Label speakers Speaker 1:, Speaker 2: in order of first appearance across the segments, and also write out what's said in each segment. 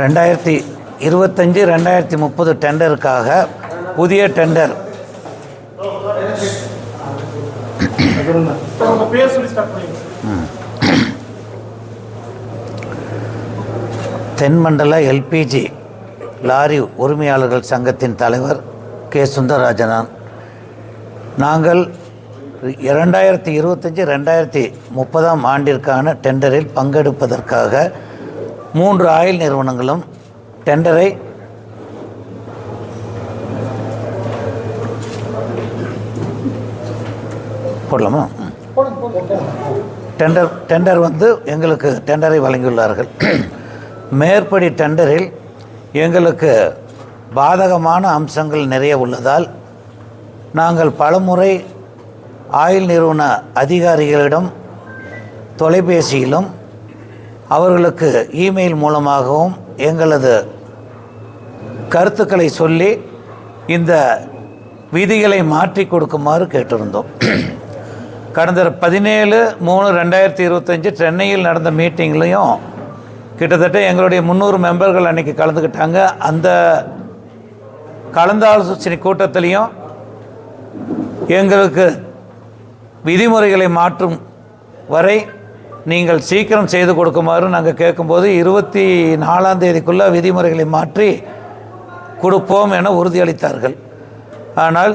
Speaker 1: ரெண்டாயிரத்தி இருபத்தஞ்சி ரெண்டாயிரத்தி முப்பது டெண்டருக்காக புதிய டெண்டர். தென்மண்டல எல்பிஜி லாரி உரிமையாளர்கள் சங்கத்தின் தலைவர் கே. சுந்தரராஜனான். நாங்கள் இரண்டாயிரத்தி இருபத்தஞ்சி ரெண்டாயிரத்தி முப்பதாம் ஆண்டிற்கான டெண்டரில் பங்கெடுப்பதற்காக மூன்று ஆயில் நிறுவனங்களும் டெண்டரை போடலாமா? டெண்டர் டெண்டர் வந்து எங்களுக்கு டெண்டரை வழங்கியுள்ளார்கள். மேற்படி டெண்டரில் எங்களுக்கு பாதகமான அம்சங்கள் நிறைய உள்ளதால் நாங்கள் பலமுறை ஆயில் நிறுவன அதிகாரிகளிடம் தொலைபேசியிலும் அவர்களுக்கு இமெயில் மூலமாகவும் எங்களது கருத்துக்களை சொல்லி இந்த விதிகளை மாற்றி கொடுக்குமாறு கேட்டிருந்தோம். கடந்த பதினேழு மூணு ரெண்டாயிரத்தி இருபத்தஞ்சி சென்னையில் நடந்த மீட்டிங்லேயும் கிட்டத்தட்ட எங்களுடைய முந்நூறு மெம்பர்கள் அன்றைக்கி கலந்துக்கிட்டாங்க. அந்த கலந்தாலோசனை கூட்டத்திலையும் எங்களுக்கு விதிமுறைகளை மாற்றும் வரை நீங்கள் சீக்கிரம் செய்து கொடுக்குமாறு நாங்கள் கேட்கும்போது இருபத்தி நாலாம் தேதிக்குள்ளே விதிமுறைகளை மாற்றி கொடுப்போம் என உறுதியளித்தார்கள். ஆனால்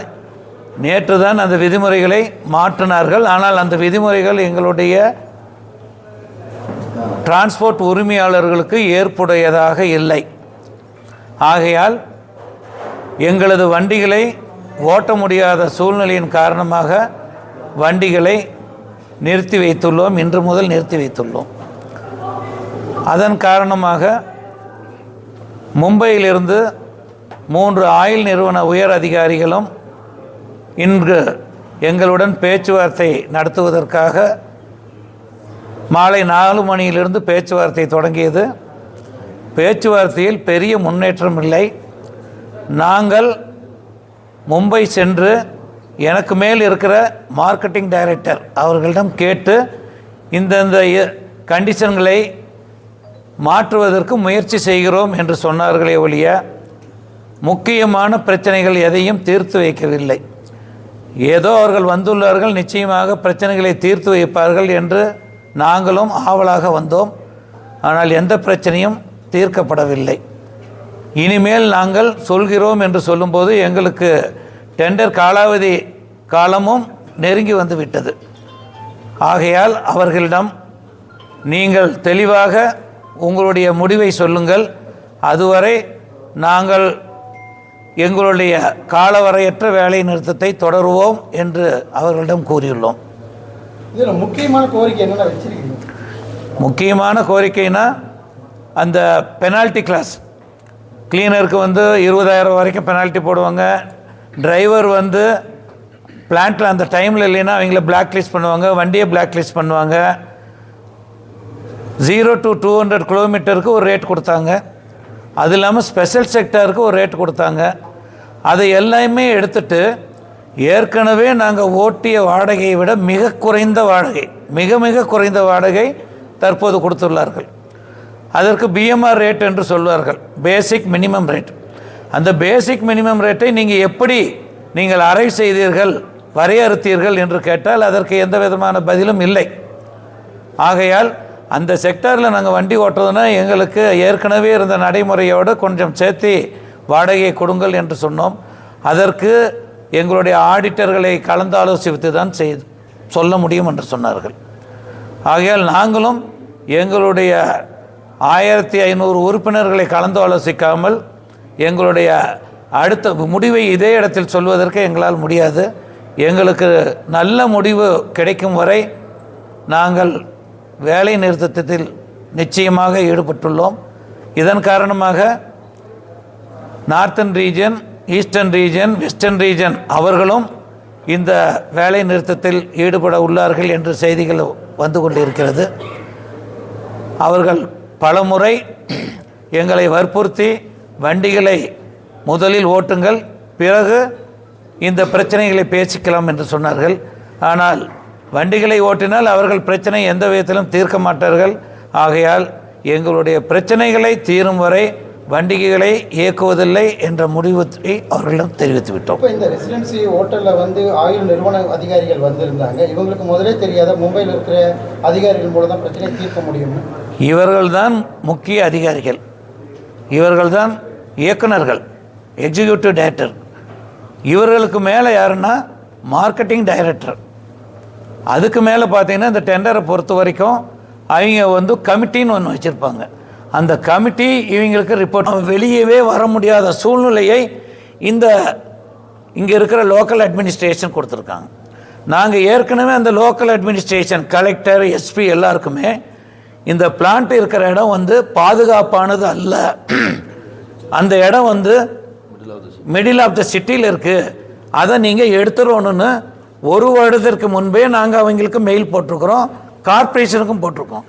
Speaker 1: நேற்று தான் அந்த விதிமுறைகளை மாற்றினார்கள். ஆனால் அந்த விதிமுறைகள் எங்களுடைய டிரான்ஸ்போர்ட் உரிமையாளர்களுக்கு ஏற்புடையதாக இல்லை. ஆகையால் எங்களது வண்டிகளை ஓட்ட முடியாத சூழ்நிலையின் காரணமாக வண்டிகளை நிறுத்தி வைத்துள்ளோம் இன்று முதல் நிறுத்தி வைத்துள்ளோம். அதன் காரணமாக மும்பையிலிருந்து மூன்று ஆயில் நிறுவன உயர் அதிகாரிகளும் இன்று எங்களுடன் பேச்சுவார்த்தை நடத்துவதற்காக மாலை நாலு மணியிலிருந்து பேச்சுவார்த்தை தொடங்கியது. பேச்சுவார்த்தையில் பெரிய முன்னேற்றம் இல்லை. நாங்கள் மும்பை சென்று எனக்கு மேல் இருக்கிற மார்க்கெட்டிங் டைரக்டர் அவர்களிடம் கேட்டு இந்தந்த கண்டிஷன்களை மாற்றுவதற்கு முயற்சி செய்கிறோம் என்று சொன்னார்களே ஒழிய முக்கியமான பிரச்சனைகள் எதையும் தீர்த்து வைக்கவில்லை. ஏதோ அவர்கள் வந்துள்ளார்கள் நிச்சயமாக பிரச்சனைகளை தீர்த்து வைப்பார்கள் என்று நாங்களும் ஆவலாக வந்தோம். ஆனால் எந்த பிரச்சனையும் தீர்க்கப்படவில்லை. இனிமேல் நாங்கள் சொல்கிறோம் என்று சொல்லும்போது எங்களுக்கு டெண்டர் காலாவதி காலமும் நெருங்கி வந்து விட்டது. ஆகையால் அவர்களிடம் நீங்கள் தெளிவாக உங்களுடைய முடிவை சொல்லுங்கள். அதுவரை நாங்கள் எங்களுடைய காலவரையற்ற வேலை நிறுத்தத்தை தொடருவோம் என்று அவர்களிடம் கூறியுள்ளோம்.
Speaker 2: இதுல முக்கியமான கோரிக்கை என்னென்ன வச்சிருக்கீங்க?
Speaker 1: முக்கியமான கோரிக்கைனா அந்த பெனால்ட்டி கிளாஸ் கிளீனருக்கு வந்து இருபதாயிரம் வரைக்கும் பெனால்ட்டி போடுவாங்க. டிரைவர் வந்து பிளான்ட்டில் அந்த டைமில் இல்லைன்னா அவங்கள பிளாக் லிஸ்ட் பண்ணுவாங்க வண்டியை பிளாக் லிஸ்ட் பண்ணுவாங்க. ஜீரோ டு டூ ஹண்ட்ரட் கிலோமீட்டருக்கு ஒரு ரேட் கொடுத்தாங்க. அது இல்லாமல் ஸ்பெஷல் செக்டருக்கு ஒரு ரேட் கொடுத்தாங்க. அதை எல்லாமே எடுத்துட்டு ஏற்கனவே நாங்கள் ஓட்டிய வாடகையை விட மிக குறைந்த வாடகை மிக மிக குறைந்த வாடகை தற்போது கொடுத்துள்ளார்கள். அதற்கு பிஎம்ஆர் ரேட் என்று சொல்வார்கள். பேசிக் மினிமம் ரேட் அந்த பேசிக் மினிமம் ரேட்டை நீங்கள் எப்படி நீங்கள் அரைவ் செய்தீர்கள்? வரையறுத்தீர்கள் என்று கேட்டால் அதற்கு எந்த விதமான பதிலும் இல்லை. ஆகையால் அந்த செக்டாரில் நாங்கள் வண்டி ஓட்டுறதுன்னா எங்களுக்கு ஏற்கனவே இருந்த நடைமுறையோடு கொஞ்சம் சேர்த்து வாடகையை கொடுங்கள் என்று சொன்னோம். அதற்கு எங்களுடைய ஆடிட்டர்களை கலந்தாலோசித்து தான் செய் சொல்ல முடியும் என்று சொன்னார்கள். ஆகையால் நாங்களும் எங்களுடைய ஆயிரத்தி ஐநூறு உறுப்பினர்களை கலந்து ஆலோசிக்காமல் எங்களுடைய அடுத்த முடிவை இதே இடத்தில் சொல்வதற்கு எங்களால் முடியாது. எங்களுக்கு நல்ல முடிவு கிடைக்கும் வரை நாங்கள் வேலை நிறுத்தத்தில் நிச்சயமாக ஈடுபட்டுள்ளோம். இதன் காரணமாக northern region eastern region western region அவர்களும் இந்த வேலை நிறுத்தத்தில் ஈடுபட உள்ளார்கள் என்று செய்திகள் வந்து கொண்டிருக்கிறது. அவர்கள் பலமுறை எங்களை வற்புறுத்தி வண்டிகளை முதலில் ஓட்டுங்கள் பிறகு இந்த பிரச்சனைகளை பேசிக்கலாம் என்று சொன்னார்கள். ஆனால் வண்டிகளை ஓட்டினால் அவர்கள் பிரச்சனை எந்த விதத்திலும் தீர்க்க மாட்டார்கள். ஆகையால் எங்களுடைய பிரச்சனைகளை தீரும் வரை வண்டிகைகளை இயக்குவதில்லை என்ற முடிவை அவர்களிடம் தெரிவித்து விட்டோம்.
Speaker 2: இப்போ இந்த ரெசிடென்சி ஹோட்டலில் வந்து ஆயுள் நிறுவன அதிகாரிகள் வந்திருந்தாங்க. இவங்களுக்கு முதலே தெரியாத மும்பையில் இருக்கிற அதிகாரிகள் மூலம் தான் பிரச்சனையை தீர்க்க முடியும்னு
Speaker 1: இவர்கள்தான் முக்கிய அதிகாரிகள். இவர்கள்தான் இயக்குனர்கள் எக்ஸிக்யூட்டிவ் டைரக்டர் இவர்களுக்கு மேலே யாருன்னா மார்க்கெட்டிங் டைரக்டர் அதுக்கு மேலே பார்த்தீங்கன்னா இந்த டெண்டரை பொறுத்த வரைக்கும் அவங்க வந்து கமிட்டின்னு ஒன்று வச்சுருப்பாங்க. அந்த கமிட்டி இவங்களுக்கு ரிப்போர்ட் வெளியவே வர முடியாத சூழ்நிலையை இந்த இங்கே இருக்கிற லோக்கல் அட்மினிஸ்ட்ரேஷன் கொடுத்துருக்காங்க. நாங்கள் ஏற்கனவே அந்த லோக்கல் அட்மினிஸ்ட்ரேஷன் கலெக்டர் எஸ்பி எல்லாருக்குமே இந்த பிளான்ட் இருக்கிற இடம் வந்து பாதுகாப்பானது அல்ல. அந்த இடம் வந்து மிடில் ஆஃப் த சிட்டியில் இருக்குது அதை நீங்கள் எடுத்துடணும்னு ஒரு வருடத்திற்கு முன்பே நாங்கள் அவங்களுக்கு மெயில் போட்டிருக்கிறோம். கார்ப்பரேஷனுக்கும் போட்டிருக்கோம்.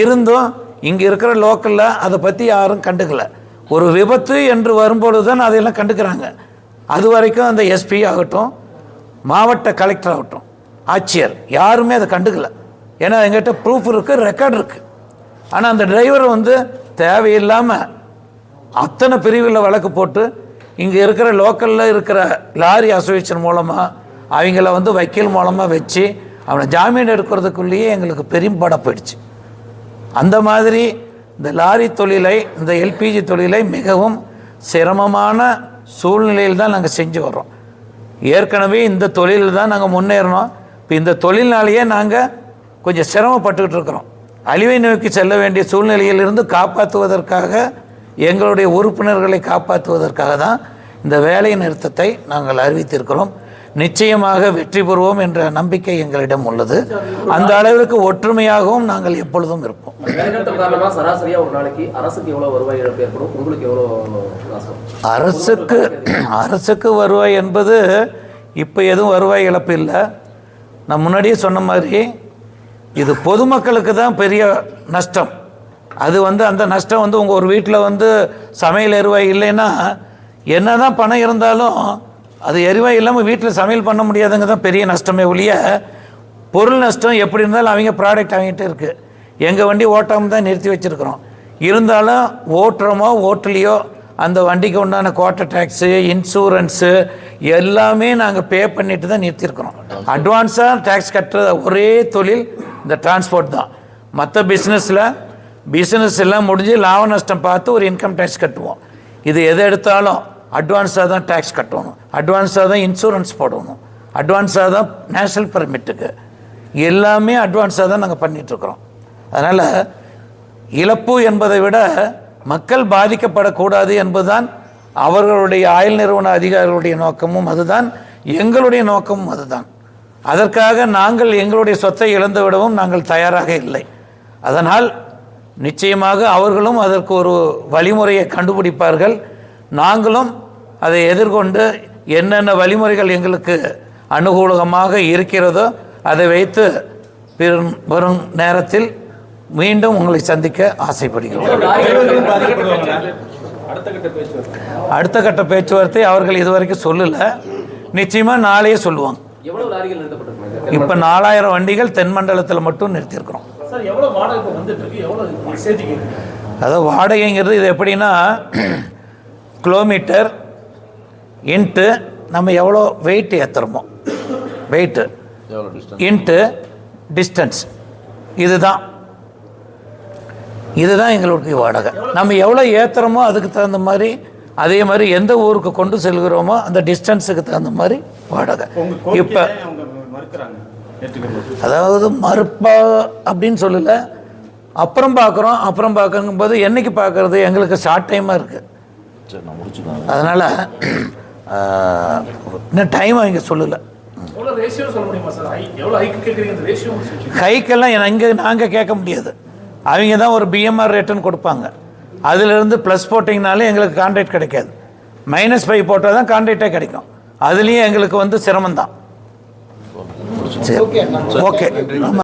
Speaker 1: இருந்தும் இங்கே இருக்கிற லோக்கலில் அதை பற்றி யாரும் கண்டுக்கல. ஒரு விபத்து என்று வரும்பொழுது தான் அதையெல்லாம் கண்டுக்கிறாங்க. அது வரைக்கும் அந்த எஸ்பி ஆகட்டும் மாவட்ட கலெக்டர் ஆகட்டும் ஆட்சியர் யாருமே அதை கண்டுக்கல. ஏன்னா எங்கிட்ட ப்ரூஃப் இருக்குது ரெக்கார்டு இருக்குது ஆனால் அந்த டிரைவர் வந்து தேவையில்லாமல் அத்தனை பிரிவில் வழக்கு போட்டு இங்கே இருக்கிற லோக்கலில் இருக்கிற லாரி அசோசியேஷன் மூலமாக அவங்கள வந்து வக்கீல் மூலமாக வச்சு அவனை ஜாமீன் எடுக்கிறதுக்குள்ளேயே எங்களுக்கு பெரும்பட போயிடுச்சு. அந்த மாதிரி இந்த லாரி தொழிலை இந்த எல்பிஜி தொழிலை மிகவும் சிரமமான சூழ்நிலையில் தான் நாங்கள் செஞ்சு வர்றோம். ஏற்கனவே இந்த தொழிலில் தான் நாங்கள் முன்னேறணும். இப்போ இந்த தொழில்னாலேயே நாங்கள் கொஞ்சம் சிரமப்பட்டுக்கிட்டு இருக்கிறோம். அழிவை நோக்கி செல்ல வேண்டிய சூழ்நிலையிலிருந்து காப்பாற்றுவதற்காக எங்களுடைய உறுப்பினர்களை காப்பாற்றுவதற்காக தான் இந்த வேலை நிறுத்தத்தை நாங்கள் அறிவித்திருக்கிறோம். நிச்சயமாக வெற்றி பெறுவோம் என்ற நம்பிக்கை எங்களிடம் உள்ளது. அந்த அளவிற்கு ஒற்றுமையாகவும் நாங்கள் எப்பொழுதும் இருப்போம்.
Speaker 3: அரசுக்கு
Speaker 1: அரசுக்கு வருவாய் என்பது இப்போ எதுவும் வருவாய் இழப்பு இல்லை. நான் முன்னாடியே சொன்ன மாதிரி இது பொதுமக்களுக்கு தான் பெரிய நஷ்டம். அது வந்து அந்த நஷ்டம் வந்து உங்கள் ஒரு வீட்டில் வந்து சமையல் எரிவாய் இல்லைன்னா என்ன தான் பணம் இருந்தாலும் அது எரிவாய் இல்லாமல் வீட்டில் சமையல் பண்ண முடியாதுங்க தான் பெரிய நஷ்டமே ஒழிய பொருள் நஷ்டம் எப்படி இருந்தாலும் அவங்க ப்ராடக்ட் அவங்ககிட்ட இருக்குது எங்கள் வண்டி ஓட்டாமல் தான் நிறுத்தி வச்சுருக்குறோம். இருந்தாலும் ஓட்டுறோமோ ஓட்டலையோ அந்த வண்டிக்கு உண்டான குவார்ட்டர் டேக்ஸு இன்சூரன்ஸு எல்லாமே நாங்கள் பே பண்ணிட்டு தான் நிறுத்தியிருக்கிறோம் அட்வான்ஸாக டேக்ஸ் கட்டுற ஒரே தொழில் இந்த டிரான்ஸ்போர்ட் தான். மற்ற பிஸ்னஸில் பிஸ்னஸ் எல்லாம் முடிஞ்சு லாப நஷ்டம் பார்த்து ஒரு இன்கம் டேக்ஸ் கட்டுவோம். இது எதை எடுத்தாலும் அட்வான்ஸாக தான் டேக்ஸ் கட்டணும். அட்வான்ஸாக தான் இன்சூரன்ஸ் போடணும். அட்வான்ஸாக தான் நேஷ்னல் பெர்மிட்டுக்கு எல்லாமே அட்வான்ஸாக தான் நாங்கள் பண்ணிகிட்ருக்குறோம் அதனால் இழப்பு என்பதை விட மக்கள் பாதிக்கப்படக்கூடாது என்பதுதான் அவர்களுடைய ஆயுள் நிறுவன அதிகாரிகளுடைய நோக்கமும் அதுதான் எங்களுடைய நோக்கமும் அதுதான். அதற்காக நாங்கள் எங்களுடைய சொத்தை இழந்து விடவும் நாங்கள் தயாராக இல்லை. அதனால் நிச்சயமாக அவர்களும் அதற்கு ஒரு வழிமுறையை கண்டுபிடிப்பார்கள். நாங்களும் அதை எதிர்கொண்டு என்னென்ன வழிமுறைகள் எங்களுக்கு அனுகூலமாக இருக்கிறதோ அதை வைத்து பெரும் வரும் நேரத்தில் மீண்டும் உங்களை சந்திக்க ஆசைப்படுகிறோம். அடுத்த கட்ட பேச்சுவார்த்தை அவர்கள் இதுவரைக்கும் சொல்லலை. நிச்சயமாக நாளையே சொல்லுவாங்க. இப்போ நாலாயிரம் வண்டிகள் தென்மண்டலத்தில் மட்டும் நிறுத்தியிருக்கிறோம்.
Speaker 2: சார் எவ்வளோ வாடகை இப்போ வந்துட்டு இருக்கு எவ்வளோ சேர்த்து
Speaker 1: அதாவது வாடகைங்கிறது இது எப்படின்னா கிலோமீட்டர் இன்ட்டு நம்ம எவ்வளோ வெயிட் ஏற்றுறோமோ வெயிட்டு இன்ட்டு டிஸ்டன்ஸ் இதுதான். இதுதான் எங்களுடைய வாடகை. நம்ம எவ்வளோ ஏற்றுறோமோ அதுக்கு தகுந்த மாதிரி அதே மாதிரி எந்த ஊருக்கு கொண்டு செல்கிறோமோ அந்த டிஸ்டன்ஸுக்கு தகுந்த மாதிரி வாடகை. இப்போ அதாவது மறுப்பா அப்படின்னு சொல்லல. அப்புறம் பார்க்குறோம் அப்புறம் பார்க்கும்போது என்னைக்கு பார்க்கறது? எங்களுக்கு ஷார்ட் டைமாக இருக்குது அதனால் இன்னும் டைம் அவங்க சொல்லலை.
Speaker 2: எவ்வளோ ரேஷியோ சொல்ல முடியுமா சார் ஹை எவ்வளோ ஹைக்கு கேட்குறீங்க? அந்த ரேஷியோ
Speaker 1: ஹைக்கெல்லாம் இங்கே நாங்கள் கேட்க முடியாது. அவங்க தான் ஒரு பிஎம்ஆர் ரேட்டுன்னு கொடுப்பாங்க. அதிலிருந்து ப்ளஸ் போட்டிங்கனாலே எங்களுக்கு கான்ட்ராக்ட் கிடைக்காது. மைனஸ் ஃபைவ் போட்டால் தான் கான்ட்ராக்டே கிடைக்கும். அதுலேயும் எங்களுக்கு வந்து சிரமம்தான். சரி ஓகே